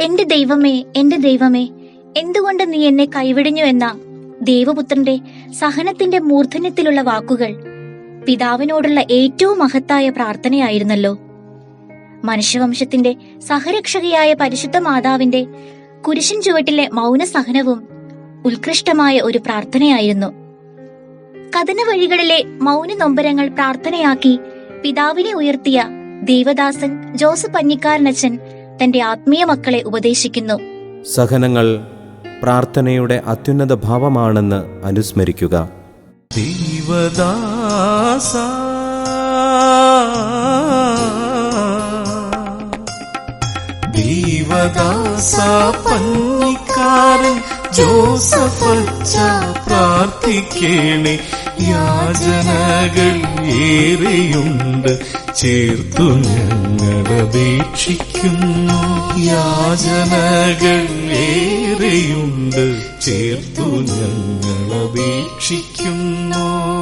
എന്റെ ദൈവമേ എന്റെ ദൈവമേ എന്തുകൊണ്ട് നീ എന്നെ കൈവിടിഞ്ഞു എന്ന ദേവപുത്രന്റെ സഹനത്തിന്റെ മൂർധന്യത്തിലുള്ള വാക്കുകൾ പിതാവിനോടുള്ള ഏറ്റവും മഹത്തായ പ്രാർത്ഥനയായിരുന്നല്ലോ? മനുഷ്യവംശത്തിന്റെ സഹരക്ഷകയായ പരിശുദ്ധ മാതാവിന്റെ കുരിശിൻ ചുവട്ടിലെ മൗന സഹനവും ഉത്കൃഷ്ടമായ ഒരു പ്രാർത്ഥനയായിരുന്നു. കഥന വഴികളിലെ മൗന നൊമ്പരങ്ങൾ പ്രാർത്ഥനയാക്കി പിതാവിനെ ഉയർത്തിയ ദേവദാസൻ ജോസഫ് അഞ്ഞിക്കാരനച്ചൻ തന്റെ ആത്മീയ മക്കളെ ഉപദേശിക്കുന്നു. സഹനങ്ങൾ പ്രാർത്ഥനയുടെ അത്യുന്നത ഭാവമാണെന്ന് അനുസ്മരിക്കുക. ദൈവദാസ. ദൈവദാസ പന്നിക്കാരൻ ജോസഫച്ച പ്രാർത്ഥിക്കേണേ. യാചനകൾ ഏറെയുണ്ട്. ചേർത്തു ഞങ്ങൾ അപേക്ഷിക്കുന്നു. യാചനകൾ ഏറെയുണ്ട്. ചേർത്തു ഞങ്ങൾ അപേക്ഷിക്കുന്നു.